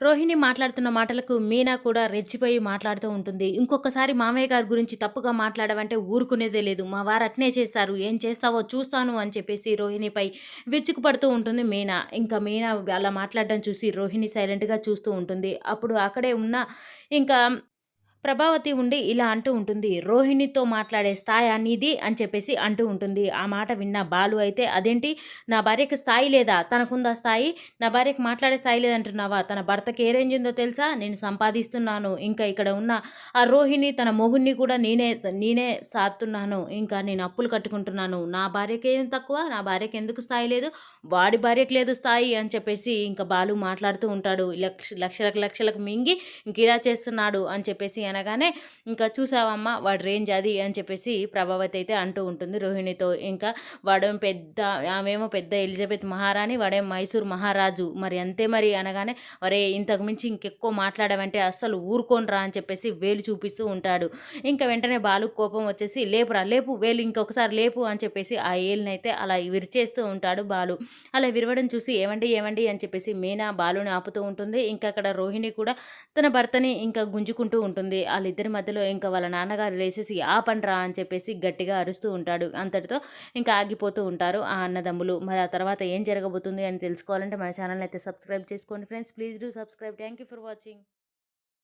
రోహిణి మాట్లాడుతున్న మాటలకు మీనా కూడా రెచ్చిపోయి మాట్లాడుతూ ఉంటుంది. ఇంకొకసారి మామయ్య గారి గురించి తప్పుగా మాట్లాడవంటే ఊరుకునేదే లేదు. మా వారు అట్నే చేస్తారు. ఏం చేస్తావో చూస్తాను అని చెప్పేసి రోహిణిపై విరుచుకుపడుతూ ఉంటుంది మీనా. ఇంకా మీనా అలా మాట్లాడడం చూసి రోహిణి సైలెంట్గా చూస్తూ ఉంటుంది. అప్పుడు అక్కడే ఉన్న ఇంకా ప్రభావతి ఉండి ఇలా అంటూ ఉంటుంది రోహిణితో మాట్లాడే స్థాయి నీది? అని చెప్పేసి అంటూ ఉంటుంది. ఆ మాట విన్న బాలు అయితే అదేంటి? నా భార్యకి స్థాయి లేదా? తనకుందా స్థాయి? నా భార్యకి మాట్లాడే స్థాయి లేదంటున్నావా? తన భర్తకి ఏ రేంజ్ ఉందో తెలుసా? నేను సంపాదిస్తున్నాను. ఇంకా ఇక్కడ ఉన్న ఆ రోహిణి తన మొగుణ్ణి కూడా నేనే నేనే సాత్తున్నాను. ఇంకా నేను అప్పులు కట్టుకుంటున్నాను. నా భార్యకి ఏం తక్కువ? నా భార్యకి ఎందుకు స్థాయి లేదు? వాడి భార్యకి లేదు స్థాయి. అని చెప్పేసి ఇంకా బాలు మాట్లాడుతూ ఉంటాడు. లక్ష లక్షలకు లక్షలకు మింగి ఇంక ఇలా చేస్తున్నాడు. అని చెప్పేసి అనగానే ఇంకా చూసావమ్మా వాడు రేంజ్ అది అని చెప్పేసి ప్రభావతి అయితే అంటూ ఉంటుంది రోహిణితో. ఇంకా వాడేం పెద్ద ఆమెమో పెద్ద ఎలిజబెత్ మహారాణి వాడేం మైసూర్ మహారాజు. మరి అంతే మరి అనగానే వరే ఇంతకు మించి ఇంకెక్కువ మాట్లాడమంటే అస్సలు ఊరుకోనరా అని చెప్పేసి వేలు చూపిస్తూ ఉంటాడు. ఇంకా వెంటనే బాలు కోపం వచ్చేసి లేపురా లేపు వేలు ఇంకొకసారి లేపు అని చెప్పేసి ఆ ఏళ్ళనైతే అలా విరిచేస్తూ ఉంటాడు బాలు. అలా విరవడం చూసి ఏమండి ఏమండి అని చెప్పేసి మీనా బాలుని ఆపుతూ ఉంటుంది. ఇంకా అక్కడ రోహిణి కూడా తన భర్తని ఇంకా గుంజుకుంటూ ఉంటుంది. వాళ్ళిద్దరి మధ్యలో ఇంకా వాళ్ళ నాన్నగారు లేసేసి ఆపండ్రా అని చెప్పేసి గట్టిగా అరుస్తూ ఉంటాడు. అంతటితో ఇంకా ఆగిపోతూ ఉంటారు ఆ అన్నదమ్ములు. మరి ఆ తర్వాత ఏం జరగబోతుంది అని తెలుసుకోవాలంటే మన ఛానల్ అయితే సబ్స్క్రైబ్ చేసుకోండి friends. Please do subscribe. Thank you for watching.